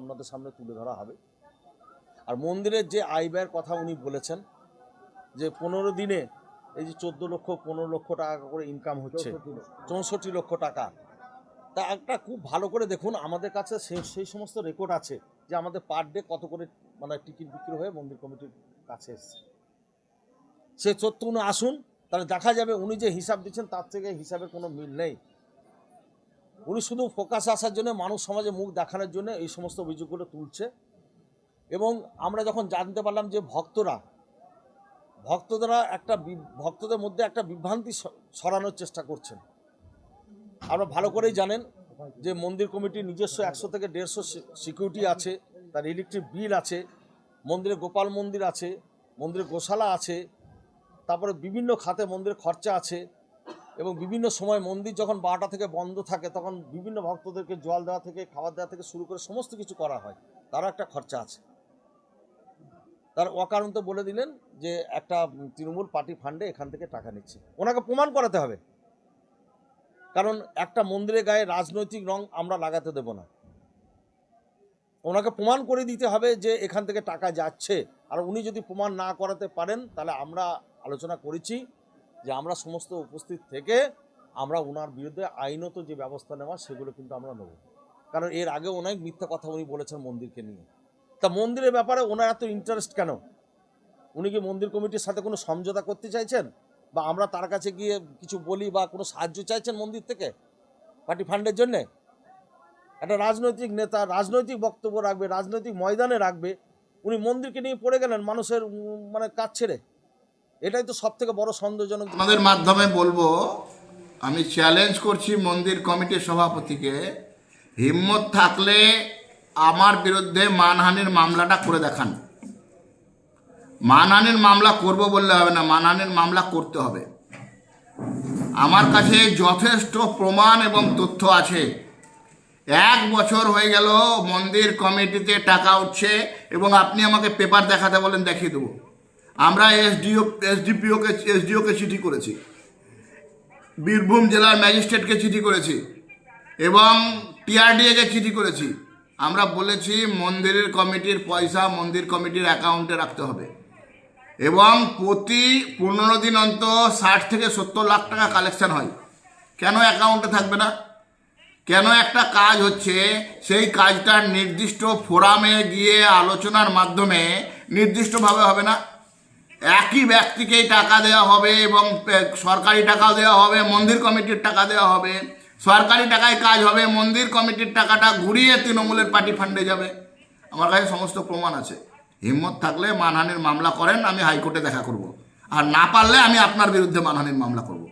আপনাদের সামনে তুলে ধরা হবে। আর মন্দিরের যে আয় ব্যয়ের কথা উনি বলেছেন যে পনেরো দিনে এই যে চোদ্দ লক্ষ পনেরো লক্ষ টাকা করে ইনকাম হচ্ছে। চৌষট্টি লক্ষ। টাকা। তা একটা খুব ভালো করে দেখুন আমাদের কাছে সেই সমস্ত রেকর্ড আছে যে আমাদের পার ডে কত করে মানে টিকিট বিক্রি হয়ে মন্দির কমিটির কাছে এসছে। সে তথ্য উনি আসুন তাহলে দেখা যাবে উনি যে হিসাব দিচ্ছেন তার থেকে হিসাবের কোনো মিল নেই। উনি শুধু ফোকাস আসার জন্য, মানুষ সমাজে মুখ দেখানোর জন্য এই সমস্ত অভিযোগগুলো তুলছে। এবং আমরা যখন জানতে পারলাম যে ভক্তরা ভক্তরা একটা ভক্তদের মধ্যে একটা বিভ্রান্তি স- ছড়ানোর চেষ্টা করছেন। আমরা ভালো করেই জানেন যে মন্দির কমিটির নিজস্ব একশো থেকে দেড়শো সিকিউরিটি আছে, তার ইলেকট্রিক বিল আছে, মন্দিরে গোপাল মন্দির আছে, মন্দিরে গোশালা আছে, তারপরে বিভিন্ন খাতে মন্দিরের খরচা আছে এবং বিভিন্ন সময় মন্দির যখন বারোটা থেকে বন্ধ থাকে, তখন বিভিন্ন ভক্তদেরকে জল দেওয়া থেকে, খাবার দেওয়া থেকে শুরু করে সমস্ত কিছু করা হয়। তারও একটা খরচা আছে। তার অকারণ তো বলে দিলেন যে একটা তৃণমূল পার্টি ফান্ডে এখান থেকে টাকা নিচ্ছে। ওনাকে প্রমাণ করাতে হবে। কারণ একটা মন্দিরের গায়ে রাজনৈতিক রং আমরা লাগাতে দেব না। ওনাকে প্রমাণ করে দিতে হবে যে এখান থেকে টাকা যাচ্ছে। আর উনি যদি প্রমাণ না করাতে পারেন, তাহলে আমরা আলোচনা করেছি। যে আমরা সমস্ত উপস্থিত থেকে আমরা ওনার বিরুদ্ধে আইনত যে ব্যবস্থা নেওয়া, সেগুলো কিন্তু আমরা নেব। কারণ এর আগে অনেক মিথ্যা কথা উনি বলেছেন মন্দিরকে নিয়ে। তা মন্দিরের ব্যাপারে ওনার এত ইন্টারেস্ট কেন? উনি কি মন্দির কমিটির সাথে কোনো সমঝোতা করতে চাইছেন? বা আমরা তার কাছে গিয়ে কিছু বলি বা কোনো সাহায্য চাইছেন মন্দির থেকে? পার্টি ফান্ডের জন্যে? একটা রাজনৈতিক নেতা, রাজনৈতিক বক্তব্য রাখবে, রাজনৈতিক ময়দানে রাখবে। উনি মন্দিরকে নিয়ে পড়ে গেলেন মানুষের মানে কাজ ছেড়ে। এটাই তো সব থেকে বড় সন্দেহজনক আমাদের মাধ্যমে বলব, আমি চ্যালেঞ্জ করছি মন্দির কমিটির সভাপতিকে, হিম্মত থাকলে আমার বিরুদ্ধে মানহানির মামলাটা করে দেখান। মানহানির মামলা করব বললে হবে না, মানহানির মামলা করতে হবে। আমার কাছে যথেষ্ট প্রমাণ এবং তথ্য আছে। এক বছর হয়ে গেল মন্দির কমিটিতে টাকা উঠছে এবং আপনি আমাকে পেপার দেখাতে বলেন, দেখিয়ে দেবো। আমরা এসডিও এসডিপিওকে এসডিওকে চিঠি করেছি। বীরভূম জেলার ম্যাজিস্ট্রেটকে চিঠি করেছি এবং টিআরডিএকে চিঠি করেছি। আমরা বলেছি মন্দিরের কমিটির পয়সা মন্দির কমিটির অ্যাকাউন্টে রাখতে হবে। এবং প্রতি পনেরো দিন অন্তর ষাট থেকে সত্তর লাখ টাকা কালেকশন হয়। কেন অ্যাকাউন্টে থাকবে না? কেন একটা কাজ হচ্ছে, সেই কাজটার নির্দিষ্ট ফোরামে গিয়ে আলোচনার মাধ্যমে নির্দিষ্টভাবে হবে না? একই ব্যক্তিকেই টাকা দেওয়া হবে এবং সরকারি টাকাও দেওয়া হবে, মন্দির কমিটির টাকা দেওয়া হবে। সরকারি টাকায় কাজ হবে, মন্দির কমিটির টাকাটা ঘুরিয়ে তৃণমূলের পার্টি ফান্ডে যাবে। আমার কাছে সমস্ত প্রমাণ আছে। হিম্মত থাকলে মানহানির মামলা করেন, আমি হাইকোর্টে দেখা করব। আর না পারলে আমি আপনার বিরুদ্ধে মানহানির মামলা করব।